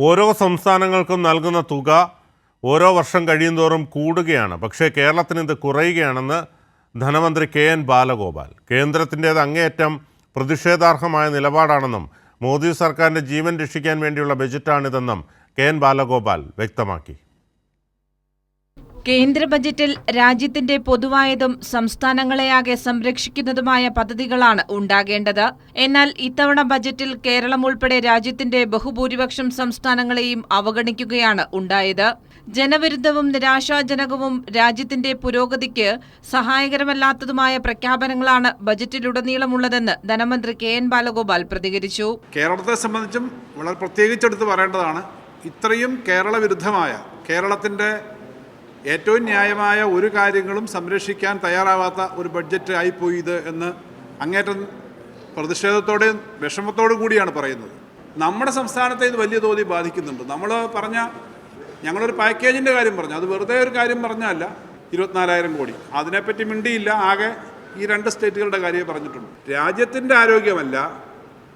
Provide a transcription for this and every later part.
ഓരോ സംസ്ഥാനങ്ങൾക്കും നൽകുന്ന തുക ഓരോ വർഷം കഴിയുന്തോറും കൂടുകയാണ്. പക്ഷേ കേരളത്തിന് ഇത് കുറയുകയാണെന്ന് ധനമന്ത്രി കെ എൻ ബാലഗോപാൽ. കേന്ദ്രത്തിന്റേത് അങ്ങേയറ്റം പ്രതിഷേധാർഹമായ നിലപാടാണെന്നും മോദി സർക്കാരിന്റെ ജീവൻ രക്ഷിക്കാൻ വേണ്ടിയുള്ള ബജറ്റാണിതെന്നും കെ എൻ ബാലഗോപാൽ വ്യക്തമാക്കി. കേന്ദ്ര ബജറ്റിൽ രാജ്യത്തിന്റെ പൊതുവായതും സംസ്ഥാനങ്ങളെയാകെ സംരക്ഷിക്കുന്നതുമായ പദ്ധതികളാണ് ഉണ്ടാകേണ്ടത്. എന്നാൽ ഇത്തവണ ബജറ്റിൽ കേരളം ഉൾപ്പെടെ രാജ്യത്തിന്റെ ബഹുഭൂരിപക്ഷം സംസ്ഥാനങ്ങളെയും അവഗണിക്കുകയാണ് ഉണ്ടായത്. ജനവിരുദ്ധവും നിരാശാജനകവും രാജ്യത്തിന്റെ പുരോഗതിക്ക് സഹായകരമല്ലാത്തതുമായ പ്രഖ്യാപനങ്ങളാണ് ബജറ്റിലുടനീളമുള്ളതെന്ന് ധനമന്ത്രി കെ എൻ ബാലഗോപാൽ പ്രതികരിച്ചു. കേരളത്തെ സംബന്ധിച്ചും വളരെ പ്രത്യേകിച്ചെടുത്ത് പറയേണ്ടതാണ് ഇത്രയും കേരള വിരുദ്ധമായ കേരളത്തിന്റെ ഏറ്റവും ന്യായമായ ഒരു കാര്യങ്ങളും സംരക്ഷിക്കാൻ തയ്യാറാവാത്ത ഒരു ബഡ്ജറ്റ് ആയിപ്പോയി ഇത് എന്ന് അങ്ങേറ്റം പ്രതിഷേധത്തോടെയും വിഷമത്തോടും കൂടിയാണ് പറയുന്നത്. നമ്മുടെ സംസ്ഥാനത്തെ ഇത് വലിയ തോതിൽ ബാധിക്കുന്നുണ്ട്. നമ്മൾ പറഞ്ഞ ഞങ്ങളൊരു പാക്കേജിന്റെ കാര്യം പറഞ്ഞു. അത് വെറുതെ ഒരു കാര്യം പറഞ്ഞല്ല. ഇരുപത്തിനാലായിരം കോടി. അതിനെപ്പറ്റി മിണ്ടിയില്ല. ആകെ ഈ രണ്ട് സ്റ്റേറ്റുകളുടെ കാര്യമേ പറഞ്ഞിട്ടുള്ളൂ. രാജ്യത്തിന്റെ ആരോഗ്യമല്ല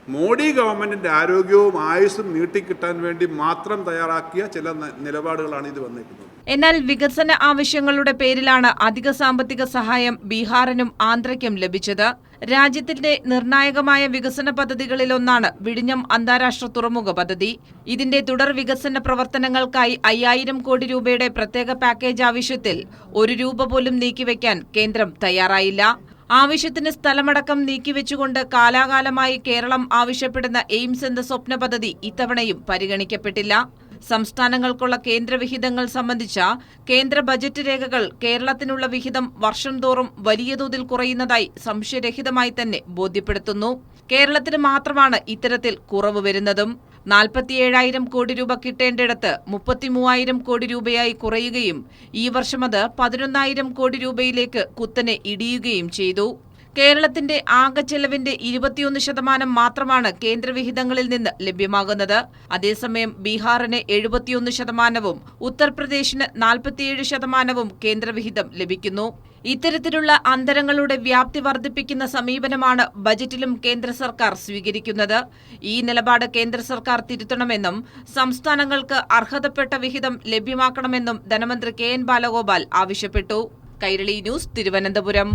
മോഡി ഗവൺമെന്റിന്റെ ആരോഗ്യവും ആയുസ്സും നീട്ടിക്കിട്ടാൻ വേണ്ടി മാത്രം തയ്യാറാക്കിയ ചില നിലപാടുകളാണ് ഇത് വന്നേക്കുന്നത് എന്നാൽ വികസന ആവശ്യങ്ങളുടെ പേരിലാണ് അധിക സാമ്പത്തിക സഹായം ബീഹാറിനും ആന്ധ്രയ്ക്കും ലഭിച്ചത്. രാജ്യത്തിന്റെ നിർണായകമായ വികസന പദ്ധതികളിലൊന്നാണ് വിഴിഞ്ഞം അന്താരാഷ്ട്ര തുറമുഖ പദ്ധതി. ഇതിന്റെ തുടർ വികസന പ്രവർത്തനങ്ങൾക്കായി അയ്യായിരം കോടി രൂപയുടെ പ്രത്യേക പാക്കേജ് ആവശ്യത്തിൽ ഒരു രൂപ പോലും നീക്കിവെക്കാൻ കേന്ദ്രം തയ്യാറായില്ല. ആവശ്യത്തിന് സ്ഥലമടക്കം നീക്കിവെച്ചുകൊണ്ട് കാലാകാലമായി കേരളം ആവശ്യപ്പെടുന്ന എയിംസ് എന്ന സ്വപ്ന പദ്ധതി ഇത്തവണയും പരിഗണിക്കപ്പെട്ടില്ല. സംസ്ഥാനങ്ങൾക്കുള്ള കേന്ദ്ര വിഹിതങ്ങൾ സംബന്ധിച്ച കേന്ദ്ര ബജറ്റ് രേഖകൾ കേരളത്തിനുള്ള വിഹിതം വർഷം തോറും വലിയ തോതിൽ കുറയുന്നതായി സംശയരഹിതമായി തന്നെ ബോധ്യപ്പെടുത്തുന്നു. കേരളത്തിന് മാത്രമാണ് ഇത്തരത്തിൽ കുറവ് വരുന്നതും. നാൽപ്പത്തിയേഴായിരം കോടി രൂപ കിട്ടേണ്ടിടത്ത് മുപ്പത്തിമൂവായിരം കോടി രൂപയായി കുറയുകയും ഈ വർഷം അത് പതിനൊന്നായിരം കോടി രൂപയിലേക്ക് കുത്തനെ ഇടിയുകയും ചെയ്തു. കേരളത്തിന്റെ ആകെ ചെലവിന്റെ ഇരുപത്തിയൊന്ന് ശതമാനം മാത്രമാണ് കേന്ദ്രവിഹിതങ്ങളിൽ നിന്ന് ലഭ്യമാകുന്നത്. അതേസമയം ബീഹാറിന് എഴുപത്തിയൊന്ന് ശതമാനവും ഉത്തർപ്രദേശിന് നാൽപ്പത്തിയേഴ് ശതമാനവും കേന്ദ്രവിഹിതം ലഭിക്കുന്നു. ഇത്തരത്തിലുള്ള അന്തരങ്ങളുടെ വ്യാപ്തി വർദ്ധിപ്പിക്കുന്ന സമീപനമാണ് ബജറ്റിലും കേന്ദ്ര സർക്കാർ സ്വീകരിക്കുന്നത്. ഈ നിലപാട് കേന്ദ്ര സർക്കാർ തിരുത്തണമെന്നും സംസ്ഥാനങ്ങൾക്ക് അർഹതപ്പെട്ട വിഹിതം ലഭ്യമാക്കണമെന്നും ധനമന്ത്രി കെ എൻ ബാലഗോപാൽ ആവശ്യപ്പെട്ടു. കൈരളി ന്യൂസ് തിരുവനന്തപുരം.